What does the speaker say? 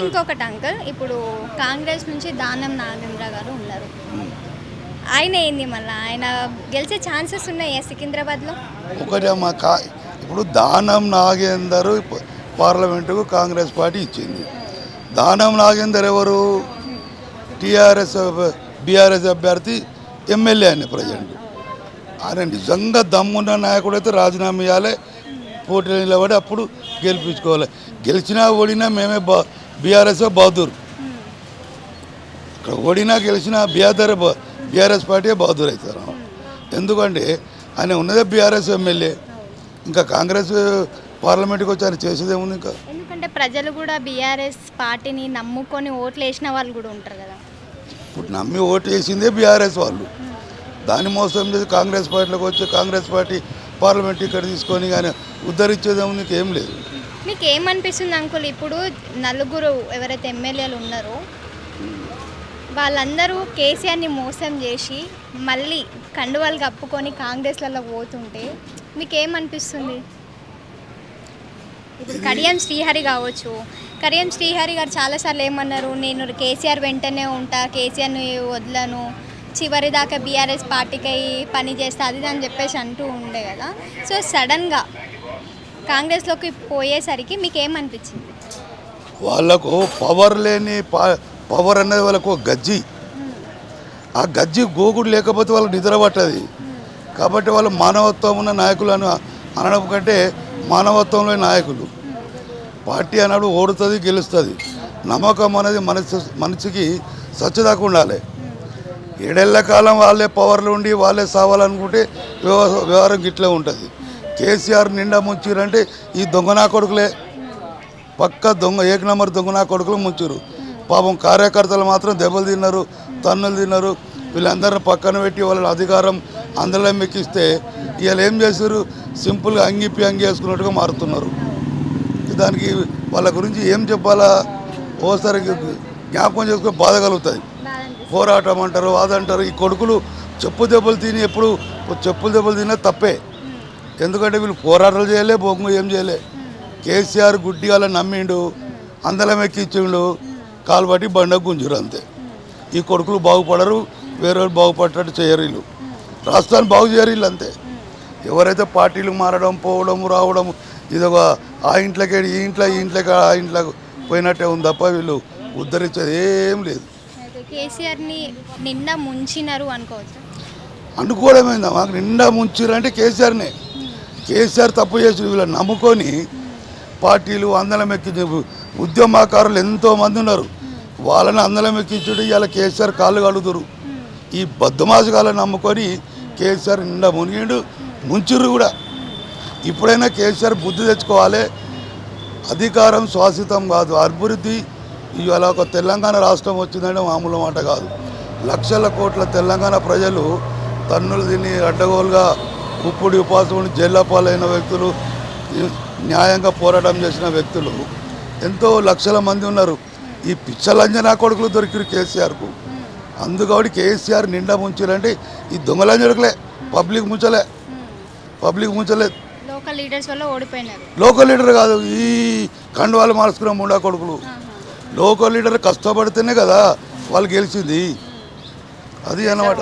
ఇంకొకటి అంకుల్ ఇప్పుడు కాంగ్రెస్ నుంచి దానం నాగేంద్ర గారు ఉన్నారు. ఆయన ఏంది మళ్ళీ? ఆయన గెలిచే ఛాన్సెస్ ఉన్నాయా సికింద్రాబాద్లో? ఒకటి అమ్మ కా ఇప్పుడు దానం నాగేందర్ పార్లమెంటుకు కాంగ్రెస్ పార్టీ ఇచ్చింది. దానం నాగేందర్ ఎవరు? టీఆర్ఎస్ బీఆర్ఎస్ అభ్యర్థి ఎమ్మెల్యే అని ప్రజెంట్. ఆయన నిజంగా దమ్మున్న నాయకుడు అయితే రాజీనామా ఇవ్వాలి పోటీ నిలబడి అప్పుడు గెలిపించుకోవాలి. గెలిచినా ఓడినా మేమే బా బీఆర్ఎస్ బహదూర్. ఇక్కడ ఓడినా గెలిచినా బీఆర్ బీఆర్ఎస్ పార్టీ బహదూర్ అవుతారు. ఎందుకంటే ఆయన ఉన్నదే బీఆర్ఎస్ ఎమ్మెల్యే. ఇంకా కాంగ్రెస్ పార్లమెంట్కి వచ్చి ఆయన చేసేది ఏముంది ఇంకా? ఎందుకంటే ప్రజలు కూడా బీఆర్ఎస్ పార్టీని నమ్ముకొని ఓట్లు వేసిన వాళ్ళు కూడా ఉంటారు కదా. ఇప్పుడు నమ్మి ఓటు వేసిందే బీఆర్ఎస్ వాళ్ళు. దాన్ని మోసం చేసి కాంగ్రెస్ పార్టీలోకి వచ్చి కాంగ్రెస్ పార్టీ పార్లమెంట్ ఇక్కడ తీసుకొని కానీ ఉద్ధరించేది ఏముంది లేదు. మీకు ఏమనిపిస్తుంది అంకుల్? ఇప్పుడు నలుగురు ఎవరైతే ఎమ్మెల్యేలు ఉన్నారో వాళ్ళందరూ కేసీఆర్ని మోసం చేసి మళ్ళీ కండువాలు కప్పుకొని కాంగ్రెస్లలో పోతుంటే మీకు ఏమనిపిస్తుంది ఇప్పుడు కడియం శ్రీహరి కావచ్చు. కడియం శ్రీహరి గారు చాలాసార్లు ఏమన్నారు నేను కేసీఆర్ వెంటనే ఉంటా కేసీఆర్ని వదలను చివరి దాకా బీఆర్ఎస్ పార్టీకి పని చేస్తుంది అది అని చెప్పేసి అంటూ ఉండే కదా. సో సడన్గా కాంగ్రెస్లోకి పోయేసరికి మీకు ఏమనిపించింది వాళ్ళకు పవర్ లేని పవర్ అనేది వాళ్ళకు ఒక గజ్జి. ఆ గజ్జి గోగుడు లేకపోతే వాళ్ళు నిద్ర పట్టది. కాబట్టి వాళ్ళు మానవత్వం ఉన్న నాయకులు అని అనడం కంటే మానవత్వంలో నాయకులు. పార్టీ అన్నాడు ఓడుతుంది గెలుస్తుంది. నమ్మకం అనేది మనసు మనిషికి సచ్చదాకా ఉండాలి. ఏడేళ్ళ కాలం వాళ్ళే పవర్లు ఉండి వాళ్ళే సావాలనుకుంటే వ్యవహార వ్యవహారం గిట్లే ఉంటుంది. కేసీఆర్ నిండా ముంచిరంటే ఈ దొంగ నా కొడుకులే. పక్క దొంగ ఏక నంబర్ దొంగ నా కొడుకులు ముంచారు పాపం కార్యకర్తలు మాత్రం దెబ్బలు తిన్నారు తన్నులు తిన్నారు. వీళ్ళందరిని పక్కన పెట్టి వాళ్ళ అధికారం అందరిలో మెక్కిస్తే వీళ్ళు ఏం చేశారు సింపుల్గా అంగిపి అంగి వేసుకున్నట్టుగా మారుతున్నారు. దానికి వాళ్ళ గురించి ఏం చెప్పాలా? ఓసారి జ్ఞాపకం చేసుకుని బాధ కలుగుతుంది పోరాటం అంటారు అదంటారు. ఈ కొడుకులు చెప్పు దెబ్బలు తిని ఎప్పుడు చెప్పులు దెబ్బలు తినే తప్పే. ఎందుకంటే వీళ్ళు పోరాటాలు చేయలే బొంగు ఏం చేయలే. కేసీఆర్ గుడ్డి వాళ్ళ నమ్మిండు అందలం ఎక్కించిండు కాలు బట్టి బండ గుంజురు అంతే. ఈ కొడుకులు బాగుపడరు వేరే వాళ్ళు బాగుపడేటట్టు చేయరు వీళ్ళు. రాష్ట్రాన్ని బాగు చేయరు వీళ్ళు అంతే. ఎవరైతే పార్టీలు మారడం పోవడం రావడం ఇదొక ఆ ఇంట్లోకి ఈ ఇంట్లో ఈ ఇంట్లోకి ఆ ఇంట్లోకి పోయినట్టే ఉంది తప్ప వీళ్ళు ఉద్ధరించేది ఏం లేదు. కేసీఆర్ని నిండా ముంచినారు అనుకోవచ్చు? అనుకోవడమైందా? మాకు నిండా ముంచిరంటే కేసీఆర్నే. కేసీఆర్ తప్పు చేసి వీళ్ళని నమ్ముకొని పార్టీలు అందలం ఎక్కించి ఉద్యమకారులు ఎంతో మంది ఉన్నారు. వాళ్ళని అందలం ఎక్కించుడు ఇవాళ కేసీఆర్ కాళ్ళు కడుగుతారు. ఈ బద్దమాసగాలను నమ్ముకొని కేసీఆర్ నిండా మునిగిండు ముంచురు కూడా. ఇప్పుడైనా కేసీఆర్ బుద్ధి తెచ్చుకోవాలి. అధికారం శాశ్వతం కాదు. అభివృద్ధి ఇవాళ ఒక తెలంగాణ రాష్ట్రం వచ్చిందంటే మామూలు మాట కాదు. లక్షల కోట్ల తెలంగాణ ప్రజలు తన్నులు తిని అడ్డగోలుగా ఉప్పుడి ఉపాసం ఉండి జైల్లో పాలైన వ్యక్తులు న్యాయంగా పోరాటం చేసిన వ్యక్తులు ఎంతో లక్షల మంది ఉన్నారు. ఈ పిచ్చలంజనా కొడుకులు దొరికిరు కేసీఆర్కు. అందుకని కేసీఆర్ నిండా ముంచారంటే ఈ దొంగలంజడుకులే పబ్లిక్ ముంచలే పబ్లిక్ ముంచలే. లోకల్ లీడర్స్ వల్ల ఓడిపోయినారు. లోకల్ లీడర్ కాదు ఈ కండువాలు మార్చుకున్న ముండా కొడుకులు. లోకల్ లీడర్ కష్టపడితేనే కదా వాళ్ళు గెలిచింది. అది అన్నమాట.